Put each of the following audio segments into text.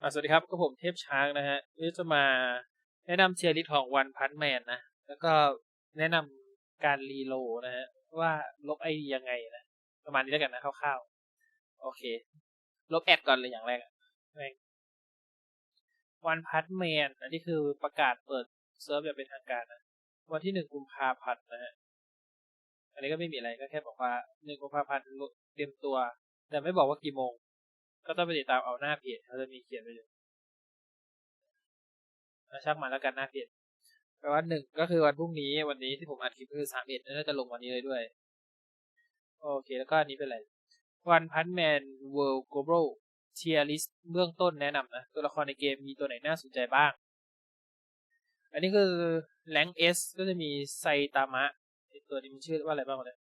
สวัสดีครับก็ผมเทพช้างนะฮะนนี้จะมาแนะนำเทียร์ลิสต์ของวันพันแมนนะ แล้วก็แนะนำการรีโลนะฮะ ว่าลบไอดียังไงนะ ประมาณนี้แล้วกันนะคร่าวๆ โอเค ลบแอดก่อนเลยอย่างแรกวันพันแมนอันนี้คือประกาศเปิดเซิร์ฟแบบเป็นทางการนะ วันที่หนึ่งกุมภาพันธ์นะฮะ อันนี้ก็ไม่มีอะไรก็แค่บอกว่าหนึ่งกุมภาพันธ์เตรียมตัว แต่ไม่บอกว่ากี่โมง ก็ต้องไปติดตามเอาหน้าเพจเขาจะมีเขียนไว้อยู่ช่างมาแล้วกันหน้าเพจแปลว่าหนึ่งก็คือวันพรุ่งนี้วันนี้ที่ผมอัดคลิปคือสามเอ็ดน่าจะลงวันนี้เลยด้วย โอเคแล้วก็อันนี้เป็นอะไรวันพันแมนเวิลด์โกลบอลเทียร์ลิสต์เบื้องต้นแนะนำนะ ตัวละครในเกมมีตัวไหนน่าสนใจบ้าง อันนี้คือแรงเอสก็จะมีไซตามะตัวนี้มันชื่อว่าอะไรบ้างเนี่ย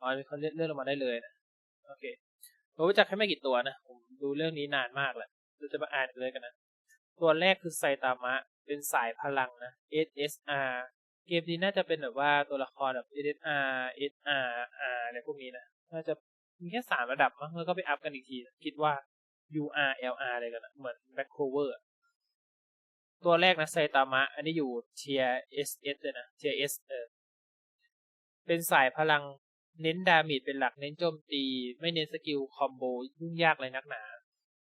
อ๋อมีคนเลื่อนลงมาได้เลยนะ โอเค ผมรู้จักแค่ไม่กี่ตัวนะ ผมดูเรื่องนี้นานมากแหละเราจะมาอ่านกันเลยกันนะ ตัวแรกคือไซตามะ เป็นสายพลังนะ SSR เกมนี้น่าจะเป็นแบบว่าตัวละครแบบ SSR SR R อะไรพวกนี้นะ น่าจะมีแค่สามระดับมั้งแล้วก็ไปอัพกันอีกที คิดว่า UR LR อะไรกันนะเหมือน Back Cover ตัวแรกนะไซตามะ อันนี้อยู่เทีย SS เลยนะเทีย S เออเป็นสายพลัง เน้นดาเมจเป็นหลักเน้นโจมตี ไม่เน้นสกิลคอมโบยุ่งยากเลยนักหนา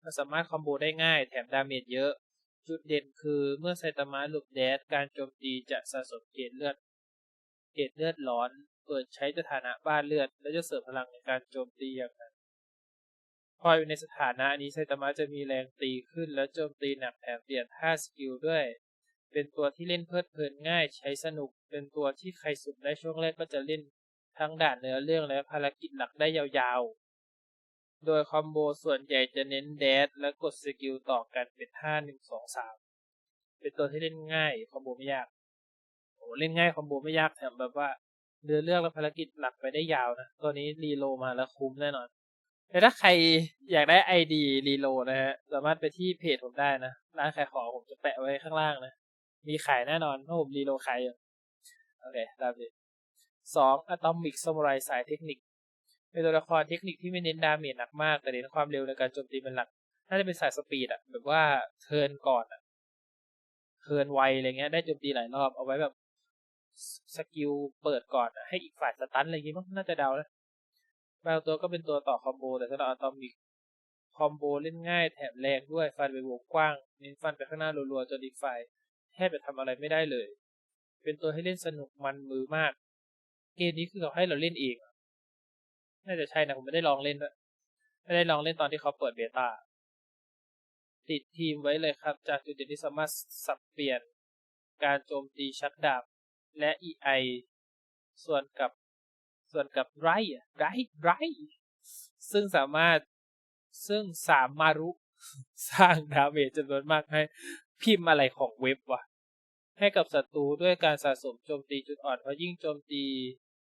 มันสามารถคอมโบได้ง่ายแถมดาเมจเยอะ จุดเด่นคือเมื่อไซตามะหลุดแดดการโจมตีจะสะสมเกรดเลือด เกรดเลือดร้อนเปิดใช้สถานะบ้านเลือด และจะเสริมพลังในการโจมตีอย่างนั้นพออยู่ในสถานะนี้ไซตามะจะมีแรงตีขึ้นและโจมตีหนักแถมเปลี่ยนท่าสกิลด้วย เป็นตัวที่เล่นเพลิดเพลินง่ายใช้สนุก เป็นตัวที่ใครสุดได้ช่วงแรกก็จะเล่น ทั้งด่านเนื้อเรื่องและภารกิจหลักได้ยาวๆ โดยคอมโบส่วนใหญ่จะเน้นแดดและกดสกิลต่อกันเป็นท่าหนึ่งสองสามเป็นตัวที่เล่นง่ายคอมโบไม่ยากโอ้เล่นง่ายคอมโบไม่ยากแถมแบบว่าเนื้อเรื่องและภารกิจหลักไปได้ยาวนะ ตัวนี้รีโลมาแล้วคุ้มแน่นอนแต่ถ้าใครอยากได้ไอดีรีโลนะฮะ สามารถไปที่เพจผมได้นะ ร้านขายของผมจะแปะไว้ข้างล่างนะ มีขายแน่นอนเพราะผมรีโลขายอยู่โอเคตามนี้ สองอะตอมิกซามูไรสายเทคนิค เป็นตัวละครเทคนิคที่ไม่เน้นดาเมจหนักมาก แต่เน้นความเร็วในการโจมตีเป็นหลัก น่าจะเป็นสายสปีดอะแบบว่าเทิร์นก่อนอะเทิร์นไวอะไรเงี้ย ได้โจมตีหลายรอบ เอาไว้แบบสกิลเปิดก่อนให้อีกฝ่ายสตันอะไรเงี้ยมั้งน่าจะเดานะบางตัวก็เป็นตัวต่อคอมโบ แต่สำหรับอะตอมิกคอมโบเล่นง่ายแถมแรงด้วยฟันไปวงกว้างเน้นฟันไปข้างหน้ารัวๆจนอีกฝ่ายแทบจะทำอะไรไม่ได้เลย เป็นตัวให้เล่นสนุกมันมือมาก เกมนี้คือเขาให้เราเล่นเอง น่าจะใช่นะผมไม่ได้ลองเล่นด้วยไม่ได้ลองเล่นตอนที่เขาเปิดเบต้า ติดทีมไว้เลยครับ จากจุดเด่นที่สามารถสับเปลี่ยนการโจมตีชักดาบ และ EI ส่วนกับส่วนกับไรไรไรซึ่งสามารถซึ่งสามมารุ สร้างดาเมจจำนวนมากให้พิมพ์อะไรของเว็บวะให้กับศัตรูด้วยการสะสมโจมตีจุดอ่อนเพราะยิ่งโจมตี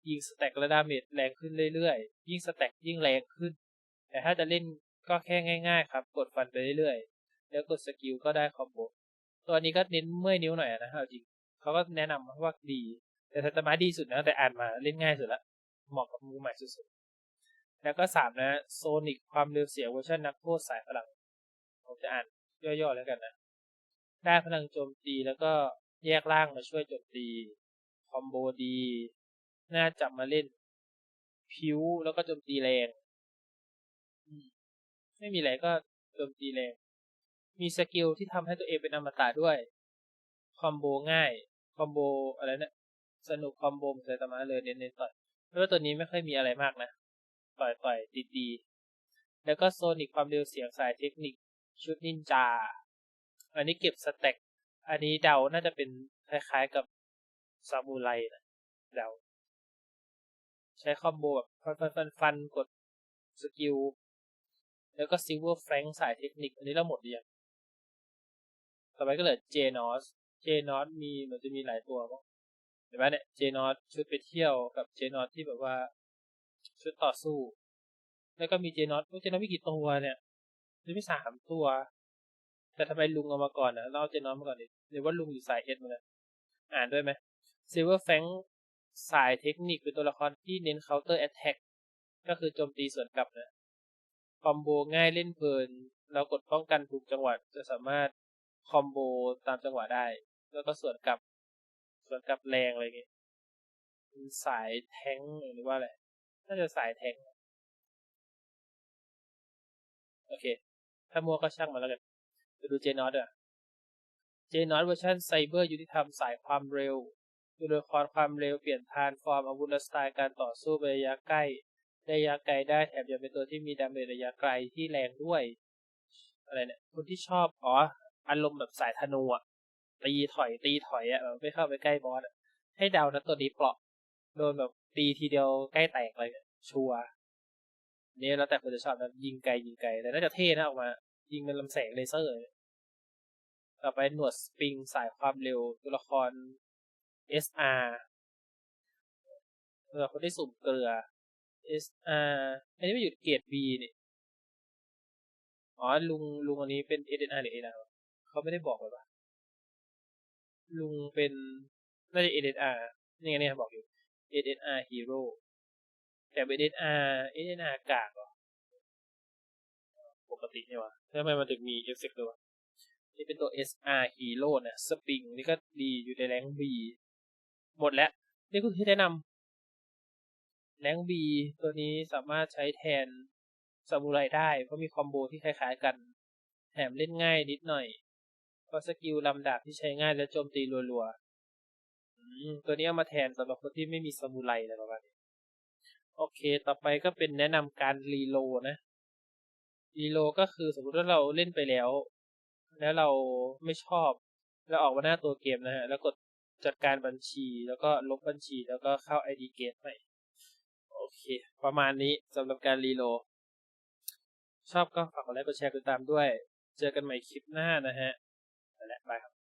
ยิงสแต็กและดาเมจแรงขึ้นเรื่อยๆ ยิ่งสแต็กยิ่งแรงขึ้น แต่ถ้าจะเล่นก็แค่ง่าย ๆ ครับ กดฟันไปเรื่อยๆ แล้วกดสกิลก็ได้คอมโบ ตัวนี้ก็เน้นเมื่อยนิ้วหน่อยนะเอาจริง เขาก็แนะนำว่าดี แต่ถ้าตมาดีสุดนะ แต่อ่านมาเล่นง่ายสุดละ เหมาะกับมือใหม่สุดๆ แล้วก็สามนะโซนิกความเร็วเสียงเวอร์ชันนักโทษสายพลัง ผมจะอ่านย่อๆแล้วกันนะ ได้พลังโจมตีแล้วก็แยกล่างมาช่วยโจมตี คอมโบดี น่าจับมาเล่นผิวแล้วก็โจมตีแรงไม่มีอะไรก็โจมตีแรง มีสกิลที่ทำให้ตัวเองเป็นอมตะด้วย คอมโบง่าย คอมโบอะไรเนะี่ยสนุกคอมโบใส่ตมาเลยเน้นๆต่อยเพราะว่าตัวนี้ไม่ค่อยมีอะไรมากนะ ต่อยต่อยตีตีแล้วก็โซนิกความเร็วเสียงสายเทคนิค ชุดนินจา อันนี้เก็บสแต็ก อันนี้เดาน่าจะเป็นคล้ายๆกับซามูไรนะเดา ใช้คอมโบแบบฟันฟันฟันฟันกดสกิล แล้วก็ซิลเวอร์แฟรงสายเทคนิค อันนี้เราหมดเรียงต่อไปก็เหลือเจนอสเจนอสมีเหมือนจะมีหลายตัวมั้งเห็นไหมเนี่ยเจนอสชุดไปเที่ยวกับเจนอสที่แบบว่า ชุดต่อสู้ แล้วก็มีเจนอสเจนอสมีกี่ตัวเนี่ยมีสามตัว แต่ทำไมลุงเอามาก่อนนะเราเจนองมาก่อนดิหรือว่าลุงอยู่สายเอสเหมือนกันอ่านด้วยไหมซิลเวอร์แฟง สายเทคนิคเป็นตัวละครที่เน้นเคาน์เตอร์แอตแทกก็คือโจมตีส่วนกลับนะคอมโบง่ายเล่นเพลิน เรากดป้องกันถูกจังหวะจะสามารถคอมโบตามจังหวะได้ แล้วก็สวนกลับ สวนกลับแรงอะไรเงี้ยสายแทงหรือว่าอะไรน่าจะสายแทงโอเค ถ้ามัวก็ช่างมาแล้วกันไปดูเจนอตอะเจนอตเวอร์ชันไซเบอร์ยุติธรรมสายความเร็ว ตัวละครความเร็วเปลี่ยนทานฟอร์มอาวุธและสไตล์การต่อสู้ไประยะใกล้ระยะไกลได้แถมยังเป็นตัวที่มีดาเมจระยะไกลที่แรงด้วย อะไรเนี่ยคนที่ชอบอ๋ออารมณ์แบบสายธนูอะตีถอยตีถอยอะแบบไม่เข้าไปใกล้บอสอะให้เดานะตัวนี้เปราะโดนแบบตีทีเดียวใกล้แตกเลยชัวร์นี่แล้วแต่คนจะชอบนะยิงไกลยิงไกลแต่น่าจะเท่นะออกมา ยิงเป็นลำแสงเลเซอร์เลยต่อไปหนวดสปริงสายความเร็วตัวละคร SR ตัวละครที่สุ่มเกลือ SR อันนี้ไม่อยู่เกรด B นี่อ๋อลุงลุงอันนี้เป็น SNR หรือ ANR เขาไม่ได้บอกเลยปะลุงเป็นน่าจะ SNR นี่ไงเนี่ยบอกอยู่ SNR Hero แต่ SNR SNR กากเหรอปกติเนี่ยวะทำไมมันถึงมีเอฟเฟกต์ด้วยนี่เป็นตัว SR Hero นะสปริงนี่ก็ดีอยู่ในแรง B หมดแล้วนี่คือที่แนะนำแรงบีตัวนี้สามารถใช้แทนซามูไรได้ เพราะมีคอมโบที่คล้ายๆกัน แถมเล่นง่ายนิดหน่อย เพราะสกิลลำดาบที่ใช้ง่ายและโจมตีรัวๆตัวนี้เอามาแทนสำหรับคนที่ไม่มีซามูไรอะไรประมาณนี้โอเค ต่อไปก็เป็นแนะนำการรีโลนะ รีโลก็คือสมมติว่าเราเล่นไปแล้ว แล้วเราไม่ชอบ แล้วออกมาหน้าตัวเกมนะฮะ แล้วกด จัดการบัญชีแล้วก็ลบบัญชีแล้วก็เข้า ID Gate ใหม่ โอเค ประมาณนี้สำหรับการรีโหลด ชอบก็ฝากกดไลค์กดแชร์กดติดตามด้วย เจอกันใหม่คลิปหน้านะฮะและบายครับ